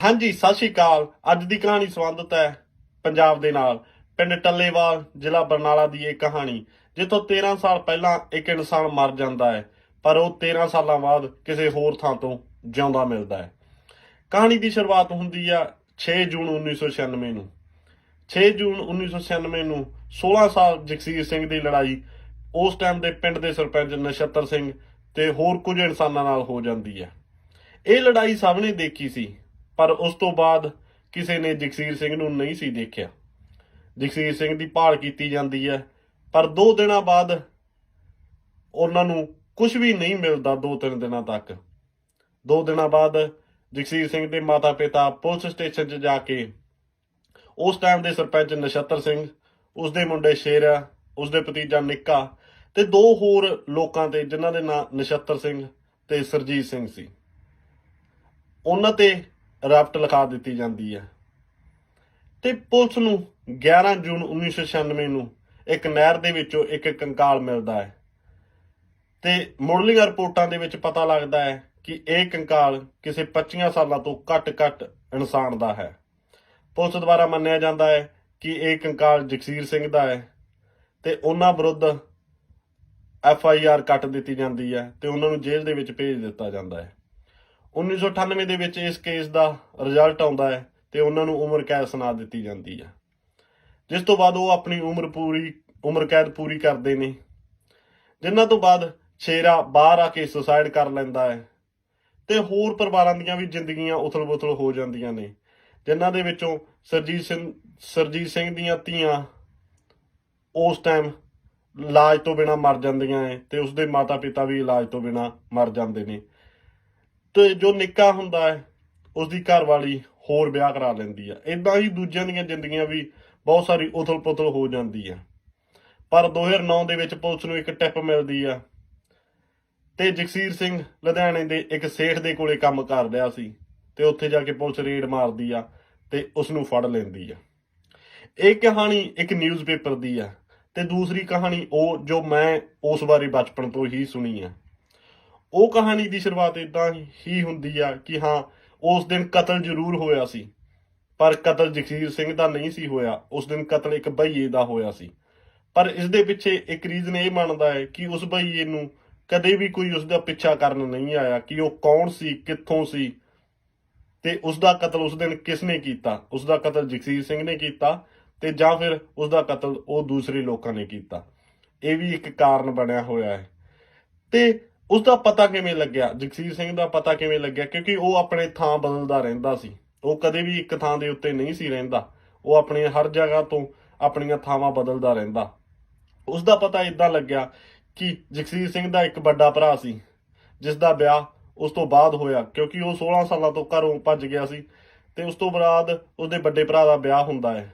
ਹਾਂਜੀ, ਸਤਿ ਸ਼੍ਰੀ ਅਕਾਲ। ਅੱਜ ਦੀ ਕਹਾਣੀ ਸੰਬੰਧਿਤ ਹੈ ਪੰਜਾਬ ਦੇ ਨਾਲ। ਪਿੰਡ ਟੱਲੇਵਾਲ, ਜ਼ਿਲ੍ਹਾ ਬਰਨਾਲਾ ਦੀ ਇਹ ਕਹਾਣੀ, ਜਿੱਥੋਂ 13 ਸਾਲ ਪਹਿਲਾਂ ਇੱਕ ਇਨਸਾਨ ਮਰ ਜਾਂਦਾ ਹੈ, ਪਰ ਉਹ 13 ਸਾਲਾਂ ਬਾਅਦ ਕਿਸੇ ਹੋਰ ਥਾਂ ਤੋਂ ਜਿਉਂਦਾ ਮਿਲਦਾ ਹੈ। ਕਹਾਣੀ ਦੀ ਸ਼ੁਰੂਆਤ ਹੁੰਦੀ ਆ 6 ਜੂਨ 1996 ਨੂੰ। 6 ਜੂਨ 1996 ਨੂੰ 16 ਸਾਲ ਜਗਸੀਰ ਸਿੰਘ ਦੀ ਲੜਾਈ, ਉਸ ਟਾਈਮ ਦੇ ਪਿੰਡ ਦੇ ਸਰਪੰਚ ਨਛੱਤਰ ਸਿੰਘ ਤੇ ਹੋਰ ਕੁਝ ਇਨਸਾਨਾਂ ਨਾਲ ਹੋ ਜਾਂਦੀ ਹੈ। ਇਹ ਲੜਾਈ ਸਭ ਨੇ ਦੇਖੀ ਸੀ। ਪਰ ਉਸ ਤੋਂ ਬਾਅਦ ਕਿਸੇ ਨੇ ਜਗਸੀਰ ਸਿੰਘ ਨੂੰ ਨਹੀਂ ਸੀ ਦੇਖਿਆ। ਜਗਸੀਰ ਸਿੰਘ ਦੀ ਭਾਲ ਕੀਤੀ ਜਾਂਦੀ ਹੈ, ਪਰ 2 ਦਿਨਾਂ ਬਾਅਦ ਉਹਨਾਂ ਨੂੰ ਕੁਝ ਵੀ ਨਹੀਂ ਮਿਲਦਾ 2-3 ਦਿਨਾਂ ਤੱਕ। 2 ਦਿਨਾਂ ਬਾਅਦ ਜਗਸੀਰ ਸਿੰਘ ਦੇ ਮਾਤਾ-ਪਿਤਾ ਪੁਲਿਸ ਸਟੇਸ਼ਨ 'ਚ ਜਾ ਕੇ ਉਸ ਟਾਈਮ ਦੇ ਸਰਪੰਚ ਨਛੱਤਰ ਸਿੰਘ ਉਸ ਦੇ ਮੁੰਡੇ ਸ਼ੇਰਾ ਉਸ ਦੇ ਭਤੀਜਾ ਨਿੱਕਾ ਤੇ ਦੋ ਹੋਰ ਲੋਕਾਂ ਤੇ ਜਿਨ੍ਹਾਂ ਦੇ ਨਾਂ ਨਛੱਤਰ ਸਿੰਘ ਤੇ ਸਰਜੀਤ ਸਿੰਘ ਸੀ। ਉਹਨਾਂ ਤੇ ਰਾਫਟ ਲਿਖਾ ਦਿੱਤੀ ਜਾਂਦੀ ਹੈ। ਤੇ ਪੁਲਿਸ ਨੂੰ 11 ਜੂਨ 1996 ਨੂੰ ਇੱਕ ਨਹਿਰ ਦੇ ਵਿੱਚੋਂ ਇੱਕ ਕੰਕਾਲ ਮਿਲਦਾ ਹੈ। ਤੇ ਮੁੱਢਲੀਆਂ ਰਿਪੋਰਟਾਂ ਦੇ ਵਿੱਚ ਪਤਾ ਲੱਗਦਾ ਹੈ ਕਿ ਇਹ ਕੰਕਾਲ ਕਿਸੇ 25 ਸਾਲਾਂ ਤੋਂ ਘੱਟ-ਘੱਟ ਇਨਸਾਨ ਦਾ ਹੈ। ਪੁਲਿਸ ਦੁਆਰਾ ਮੰਨਿਆ ਜਾਂਦਾ ਹੈ ਕਿ ਇਹ ਕੰਕਾਲ ਜਗਸੀਰ ਸਿੰਘ ਦਾ ਹੈ ਤੇ ਉਹਨਾਂ ਵਿਰੁੱਧ ਐਫ ਆਈ ਆਰ ਕੱਟ ਦਿੱਤੀ ਜਾਂਦੀ ਹੈ ਤੇ ਉਹਨਾਂ ਨੂੰ ਜੇਲ੍ਹ ਦੇ ਵਿੱਚ ਭੇਜ ਦਿੱਤਾ ਜਾਂਦਾ ਹੈ। 1998 ਦੇ ਵਿੱਚ ਇਸ ਕੇਸ ਦਾ ਰਿਜ਼ਲਟ ਆਉਂਦਾ ਹੈ ਤੇ ਉਹਨਾਂ ਨੂੰ ਉਮਰ ਕੈਦ ਸੁਣਾ ਦਿੱਤੀ ਜਾਂਦੀ ਹੈ। ਜਿਸ ਤੋਂ ਬਾਅਦ ਉਹ ਆਪਣੀ ਉਮਰ ਪੂਰੀ, ਉਮਰ ਕੈਦ ਪੂਰੀ ਕਰਦੇ ਨੇ। ਜਿਨ੍ਹਾਂ ਤੋਂ ਬਾਅਦ ਸ਼ੇਰਾ ਬਾਹਰ ਆ ਕੇ ਸੁਸਾਇਡ ਕਰ ਲੈਂਦਾ ਹੈ ਤੇ ਹੋਰ ਪਰਿਵਾਰਾਂ ਦੀਆਂ ਵੀ ਜ਼ਿੰਦਗੀਆਂ ਉਥਲ-ਪੁਥਲ ਹੋ ਜਾਂਦੀਆਂ ਨੇ, ਜਿਨ੍ਹਾਂ ਦੇ ਵਿੱਚੋਂ ਸਰਜੀਤ ਸਿੰਘ ਸਰਜੀਤ ਸਿੰਘ ਦੀਆਂ ਧੀਆਂ ਉਸ ਟਾਈਮ ਇਲਾਜ ਤੋਂ ਬਿਨਾ ਮਰ ਜਾਂਦੀਆਂ ਐ ਤੇ ਉਸਦੇ ਮਾਤਾ-ਪਿਤਾ ਵੀ ਇਲਾਜ ਤੋਂ ਬਿਨਾ ਮਰ ਜਾਂਦੇ ਨੇ। ਤੇ ਜੋ ਨਿੱਕਾ ਹੁੰਦਾ ਹੈ, ਉਸਦੀ ਘਰਵਾਲੀ ਹੋਰ ਵਿਆਹ ਕਰਾ ਲੈਂਦੀ ਆ। ਇਦਾਂ ਹੀ ਦੂਜਿਆਂ ਦੀਆਂ ਜ਼ਿੰਦਗੀਆਂ ਵੀ ਬਹੁਤ ਸਾਰੀ ਉਥਲ-ਪੁਥਲ ਹੋ ਜਾਂਦੀ ਆ। ਪਰ 2009 ਦੇ ਵਿੱਚ ਪੁਲਿਸ ਨੂੰ ਇੱਕ ਟਿਪ ਮਿਲਦੀ ਆ ਤੇ ਜਗਸੀਰ ਸਿੰਘ ਲੁਧਿਆਣੇ ਦੇ ਇੱਕ ਸੇਠ ਦੇ ਕੋਲੇ ਕੰਮ ਕਰ ਰਿਹਾ ਸੀ ਤੇ ਉੱਥੇ ਜਾ ਕੇ ਪੁਲਿਸ ਰੇਡ ਮਾਰਦੀ ਆ ਤੇ ਉਸ ਨੂੰ ਫੜ ਲੈਂਦੀ ਆ। ਇਹ ਕਹਾਣੀ ਇੱਕ ਨਿਊਜ਼ਪੇਪਰ ਦੀ ਆ ਤੇ ਦੂਸਰੀ ਕਹਾਣੀ ਉਹ ਜੋ ਮੈਂ ਉਸ ਬਾਰੇ ਬਚਪਨ ਤੋਂ ਹੀ ਸੁਣੀ ਆ। ਉਹ ਕਹਾਣੀ ਦੀ ਸ਼ੁਰੂਆਤ ਇਦਾਂ ਹੀ ਹੁੰਦੀ ਆ ਕਿ ਹਾਂ, ਉਸ ਦਿਨ ਕਤਲ ਜ਼ਰੂਰ ਹੋਇਆ ਸੀ, ਪਰ ਕਤਲ ਜਗਸੀਰ ਸਿੰਘ ਦਾ ਨਹੀਂ ਸੀ ਹੋਇਆ, ਉਸ ਦਿਨ ਕਤਲ ਇੱਕ ਭਈਏ ਦਾ ਹੋਇਆ ਸੀ। ਪਰ ਇਸ ਦੇ ਪਿੱਛੇ ਇੱਕ ਰੀਜ਼ਨ ਇਹ ਮੰਨਦਾ ਹੈ ਕਿ ਉਸ ਭਈਏ ਨੂੰ ਕਦੇ ਵੀ ਕੋਈ ਉਸ ਦਾ ਪਿੱਛਾ ਕਰਨ ਨਹੀਂ ਆਇਆ ਕਿ ਉਹ ਕੌਣ ਸੀ, ਕਿੱਥੋਂ ਸੀ, ਤੇ ਉਸ ਦਾ ਕਤਲ ਉਸ ਦਿਨ ਕਿਸ ਨੇ ਕੀਤਾ? ਉਸ ਦਾ ਕਤਲ ਜਗਸੀਰ ਸਿੰਘ ਨੇ ਕੀਤਾ ਤੇ ਜਾਂ ਫਿਰ ਉਸ ਦਾ ਕਤਲ ਉਹ ਦੂਸਰੇ ਲੋਕਾਂ ਨੇ ਕੀਤਾ। ਇਹ ਵੀ ਇੱਕ ਕਾਰਨ ਬਣਿਆ ਹੋਇਆ ਹੈ। ਤੇ ਉਸ ਦਾ ਪਤਾ ਕਿਵੇਂ ਲੱਗਿਆ? ਜਗਸੀਰ ਸਿੰਘ ਦਾ ਪਤਾ ਕਿਵੇਂ ਲੱਗਿਆ? ਕਿਉਂਕਿ ਉਹ ਆਪਣੇ ਥਾਂ ਬਦਲਦਾ ਰਹਿੰਦਾ ਸੀ। ਉਹ ਕਦੇ ਵੀ ਇੱਕ ਥਾਂ ਦੇ ਉੱਤੇ ਨਹੀਂ ਸੀ ਰਹਿੰਦਾ। ਉਹ ਆਪਣੀ ਹਰ ਜਗ੍ਹਾ ਤੋਂ ਆਪਣੀਆਂ ਥਾਵਾਂ ਬਦਲਦਾ ਰਹਿੰਦਾ। ਉਸ ਦਾ ਪਤਾ ਇਦਾਂ ਲੱਗਿਆ ਕਿ ਜਗਸੀਰ ਸਿੰਘ ਦਾ ਇੱਕ ਵੱਡਾ ਭਰਾ ਸੀ, ਜਿਸ ਦਾ ਵਿਆਹ ਉਸ ਤੋਂ ਬਾਅਦ ਹੋਇਆ। ਕਿਉਂਕਿ ਉਹ 16 ਸਾਲਾਂ ਤੋਂ ਘਰੋਂ ਭੱਜ ਗਿਆ ਸੀ ਤੇ ਉਸ ਤੋਂ ਬਾਅਦ ਉਸਦੇ ਵੱਡੇ ਭਰਾ ਦਾ ਵਿਆਹ ਹੁੰਦਾ ਹੈ।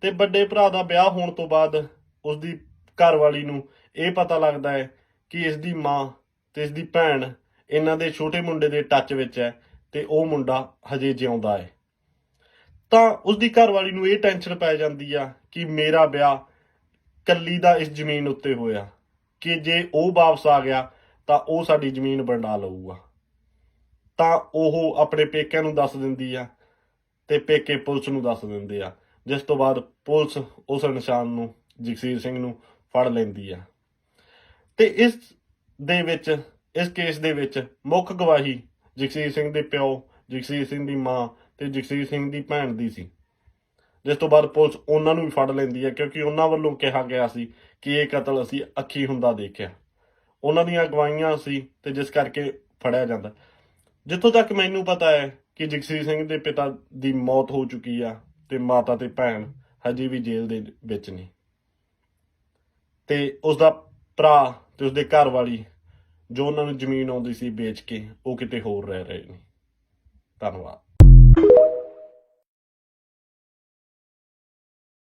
ਤੇ ਵੱਡੇ ਭਰਾ ਦਾ ਵਿਆਹ ਹੋਣ ਤੋਂ ਬਾਅਦ ਉਸਦੀ ਘਰਵਾਲੀ ਨੂੰ ਇਹ ਪਤਾ ਲੱਗਦਾ ਹੈ ਕਿ ਇਸ ਦੀ ਮਾਂ ਤੇ ਇਸ ਦੀ ਭੈਣ ਇਹਨਾਂ ਦੇ ਛੋਟੇ ਮੁੰਡੇ ਦੇ ਟੱਚ ਵਿੱਚ ਹੈ ਤੇ ਉਹ ਮੁੰਡਾ ਹਜੇ ਜਿਉਂਦਾ ਹੈ। ਤਾਂ ਉਸਦੀ ਘਰਵਾਲੀ ਨੂੰ ਇਹ ਟੈਨਸ਼ਨ ਪੈ ਜਾਂਦੀ ਆ ਕਿ ਮੇਰਾ ਵਿਆਹ ਕੱਲੀ ਦਾ ਇਸ ਜ਼ਮੀਨ ਉੱਤੇ ਹੋਇਆ। ਕਿ ਜੇ ਉਹ ਵਾਪਸ ਆ ਗਿਆ ਤਾਂ ਉਹ ਸਾਡੀ ਜ਼ਮੀਨ ਵੰਡਾ ਲਊਗਾ। ਤਾਂ ਉਹ ਆਪਣੇ ਪੇਕਿਆਂ ਨੂੰ ਦੱਸ ਦਿੰਦੀ ਆ ਤੇ ਪੇਕੇ ਪੁਲਿਸ ਨੂੰ ਦੱਸ ਦਿੰਦੇ ਆ। ਜਿਸ ਤੋਂ ਬਾਅਦ ਪੁਲਿਸ ਉਸ ਇਨਸਾਨ ਨੂੰ, ਜਗਸੀਰ ਸਿੰਘ ਨੂੰ ਫੜ ਲੈਂਦੀ ਆ। ਤੇ ਇਸ ਦੇ ਵਿੱਚ, ਇਸ ਕੇਸ ਦੇ ਵਿੱਚ ਮੁੱਖ ਗਵਾਹੀ ਜਗਸੀਰ ਸਿੰਘ ਦੇ ਪਿਓ, ਜਗਸੀਰ ਸਿੰਘ ਦੀ ਮਾਂ ਤੇ ਜਗਸੀਰ ਸਿੰਘ ਦੀ ਭੈਣ ਦੀ ਸੀ। ਜਿਸ ਤੋਂ ਬਾਅਦ ਪੁਲਿਸ ਉਹਨਾਂ ਨੂੰ ਵੀ ਫੜ ਲੈਂਦੀ ਹੈ ਕਿਉਂਕਿ ਉਹਨਾਂ ਵੱਲੋਂ ਕਿਹਾ ਗਿਆ ਸੀ ਕਿ ਇਹ ਕਤਲ ਅਸੀਂ ਅੱਖੀ ਹੁੰਦਾ ਦੇਖਿਆ। ਉਹਨਾਂ ਦੀਆਂ ਅਗਵਾਈਆਂ ਸੀ ਤੇ ਜਿਸ ਕਰਕੇ ਫੜਿਆ ਜਾਂਦਾ। ਜਿੱਥੋਂ ਤੱਕ ਮੈਨੂੰ ਪਤਾ ਹੈ ਕਿ ਜਗਸੀਰ ਸਿੰਘ ਦੇ ਪਿਤਾ ਦੀ ਮੌਤ ਹੋ ਚੁੱਕੀ ਆ ਤੇ ਮਾਤਾ ਤੇ ਭੈਣ ਹਜੇ ਵੀ ਜੇਲ੍ਹ ਦੇ ਵਿੱਚ ਨੇ। ਤੇ ਉਸ ਦਾ ਭਰਾ ਤੇ ਉਸਦੇ ਘਰ ਵਾਲੀ ਜੋ ਉਹਨਾਂ ਨੂੰ ਜ਼ਮੀਨ ਆਉਂਦੀ ਸੀ ਵੇਚ ਕੇ, ਉਹ ਕਿਤੇ ਹੋਰ ਰਹਿ ਰਹੇ ਨੇ। ਧੰਨਵਾਦ।